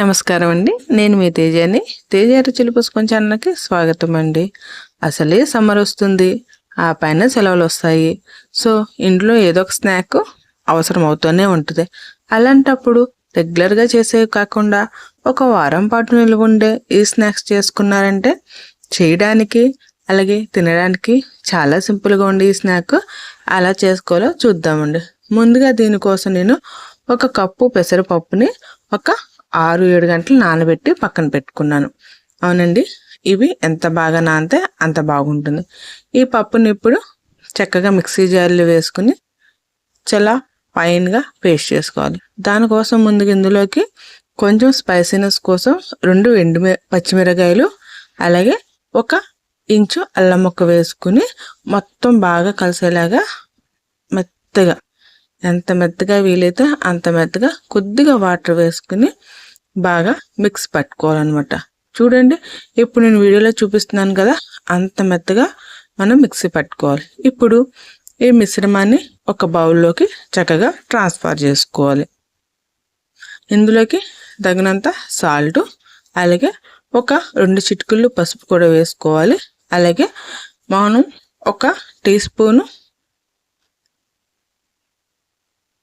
నమస్కారం అండి. నేను మీ తేజాని. తేజ రుచులు పుసుకొని ఛానల్కి స్వాగతం అండి. అసలే సమ్మర్ వస్తుంది. ఆ పైన సెలవులు వస్తాయి. సో ఇంట్లో ఏదో ఒక స్నాక్ అవసరం అవుతూనే ఉంటుంది. అలాంటప్పుడు రెగ్యులర్గా చేసేవి కాకుండా ఒక వారం పాటు నిల్వ ఉండే ఈ స్నాక్స్ చేసుకున్నారంటే చేయడానికి అలాగే తినడానికి చాలా సింపుల్గా ఉండే ఈ స్నాక్ అలా చేసుకోవాలో చూద్దామండి. ముందుగా దీనికోసం నేను ఒక కప్పు పెసరపప్పుని ఒక ఆరు ఏడు గంటలు నానబెట్టి పక్కన పెట్టుకున్నాను. అవునండి? ఇవి ఎంత బాగా నానితే అంత బాగుంటుంది. ఈ పప్పుని ఇప్పుడు చక్కగా మిక్సీ జార్లో వేసుకుని చాలా ఫైన్గా పేస్ట్ చేసుకోవాలి. దానికోసం ముందుగా ఇందులోకి కొంచెం స్పైసీనెస్ కోసం రెండు ఎండు పచ్చిమిరకాయలు అలాగే ఒక ఇంచు అల్లం ముక్క వేసుకుని మొత్తం బాగా కలిసేలాగా మెత్తగా ఎంత మెత్తగా వీలైతే అంత మెత్తగా కొద్దిగా వాటర్ వేసుకుని బాగా మిక్స్ పట్టుకోవాలన్నమాట. చూడండి ఇప్పుడు నేను వీడియోలో చూపిస్తున్నాను కదా అంత మెత్తగా మనం మిక్సీ పట్టుకోవాలి. ఇప్పుడు ఈ మిశ్రమాన్ని ఒక బౌల్లోకి చక్కగా ట్రాన్స్ఫర్ చేసుకోవాలి. ఇందులోకి తగినంత సాల్ట్ అలాగే ఒక రెండు చిటికలు పసుపు కూడా వేసుకోవాలి. అలాగే మనం ఒక టీ స్పూను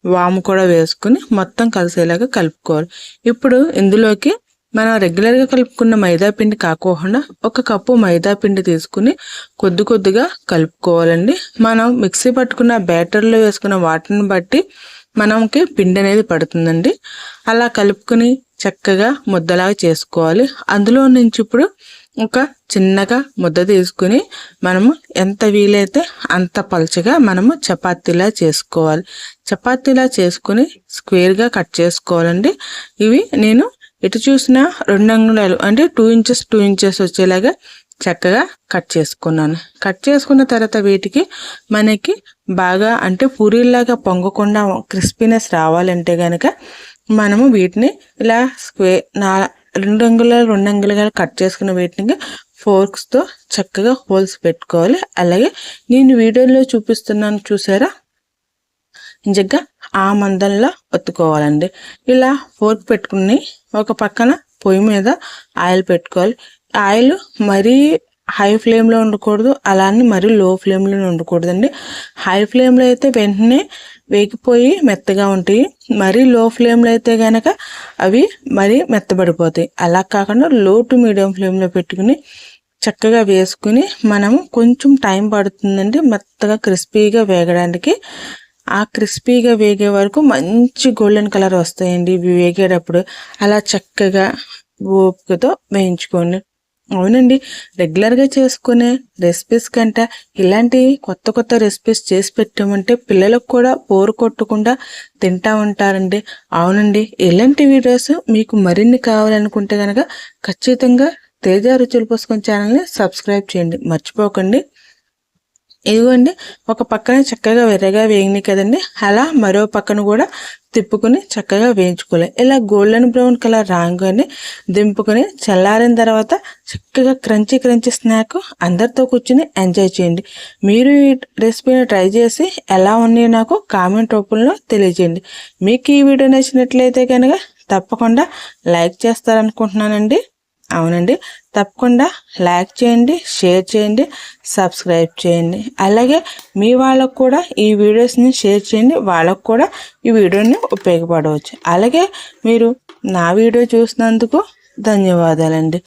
వాము కూడా వేసుకుని మొత్తం కలిసేలాగా కలుపుకోవాలి. ఇప్పుడు ఇందులోకి మనం రెగ్యులర్గా కలుపుకున్న మైదా పిండి కాకోకుండా ఒక కప్పు మైదా పిండి తీసుకుని కొద్ది కొద్దిగా కలుపుకోవాలండి. మనం మిక్సీ పట్టుకున్న బ్యాటర్లో వేసుకున్న వాటర్ని బట్టి మనకి పిండి అనేది పడుతుందండి. అలా కలుపుకుని చక్కగా ముద్దలాగా చేసుకోవాలి. అందులో నుంచి ఇప్పుడు ఒక చిన్నగా ముద్ద తీసుకుని మనము ఎంత వీలైతే అంత పలుచగా మనము చపాతీలా చేసుకోవాలి. చపాతీలా చేసుకుని స్క్వేర్గా కట్ చేసుకోవాలండి. ఇవి నేను ఎటు చూసినా రెండు అంగుళాలు అంటే టూ ఇంచెస్ టూ ఇంచెస్ వచ్చేలాగా చక్కగా కట్ చేసుకున్నాను. కట్ చేసుకున్న తర్వాత వీటికి మనకి బాగా అంటే పూరీలాగా పొంగకుండా క్రిస్పీనెస్ రావాలంటే కనుక మనము వీటిని ఇలా స్క్వే నా రెండు అంగుళాలు రెండు అంగులుగా కట్ చేసుకున్న వీటిని ఫోర్క్స్తో చక్కగా హోల్స్ పెట్టుకోవాలి. అలాగే నేను వీడియోలో చూపిస్తున్నాను చూసారా? నిజంగా ఆ మందంలో ఒత్తుకోవాలండి. ఇలా ఫోర్క్ పెట్టుకుని ఒక పక్కన పొయ్యి మీద ఆయిల్ పెట్టుకోవాలి. ఆయిల్ మరీ హై ఫ్లేమ్లో ఉండకూడదు. అలానే మరీ లో ఫ్లేమ్లో ఉండకూడదండి. హై ఫ్లేమ్లో అయితే వెంటనే వేగిపోయి మెత్తగా ఉంటాయి. మరీ లో ఫ్లేమ్లో అయితే కనుక అవి మరీ మెత్తబడిపోతాయి. అలా కాకుండా లో టు మీడియం ఫ్లేమ్లో పెట్టుకుని చక్కగా వేసుకుని మనము కొంచెం టైం పడుతుందండి మెత్తగా క్రిస్పీగా వేగడానికి. ఆ క్రిస్పీగా వేగే వరకు మంచి గోల్డెన్ కలర్ వస్తాయండి ఇవి వేగేటప్పుడు. అలా చక్కగా ఓపికతో వేయించుకోండి. అవునండి. రెగ్యులర్గా చేసుకునే రెసిపీస్ కంటే ఇలాంటి కొత్త కొత్త రెసిపీస్ చేసి పెట్టామంటే పిల్లలకు కూడా బోరు కొట్టకుండా తింటా ఉంటారండి. అవునండి. ఇలాంటి వీడియోస్ మీకు మరిన్ని కావాలనుకుంటే కనుక ఖచ్చితంగా తేజ రుచుల పుస్తకం ఛానల్ని సబ్స్క్రైబ్ చేయండి. మర్చిపోకండి. ఇదిగోండి ఒక పక్కన చక్కగా వెర్రగా వేగినాయి కదండి. అలా మరో పక్కన కూడా తిప్పుకుని చక్కగా వేయించుకోవాలి. ఇలా గోల్డెన్ బ్రౌన్ కలర్ రాగానే దింపుకొని చల్లారిన తర్వాత చక్కగా క్రంచీ క్రంచీ స్నాక్ అందరితో కూర్చుని ఎంజాయ్ చేయండి. మీరు ఈ రెసిపీని ట్రై చేసి ఎలా ఉన్నాయో నాకు కామెంట్ రూపంలో తెలియజేయండి. మీకు ఈ వీడియో నచ్చినట్లయితే కనుక తప్పకుండా లైక్ చేస్తారనుకుంటున్నానండి. అవునండి. తప్పకుండా లైక్ చేయండి షేర్ చేయండి సబ్స్క్రైబ్ చేయండి. అలాగే మీ వాళ్ళకు కూడా ఈ వీడియోస్ని షేర్ చేయండి. వాళ్ళకు కూడా ఈ వీడియోని ఉపయోగపడవచ్చు. అలాగే మీరు నా వీడియో చూసినందుకు ధన్యవాదాలండి.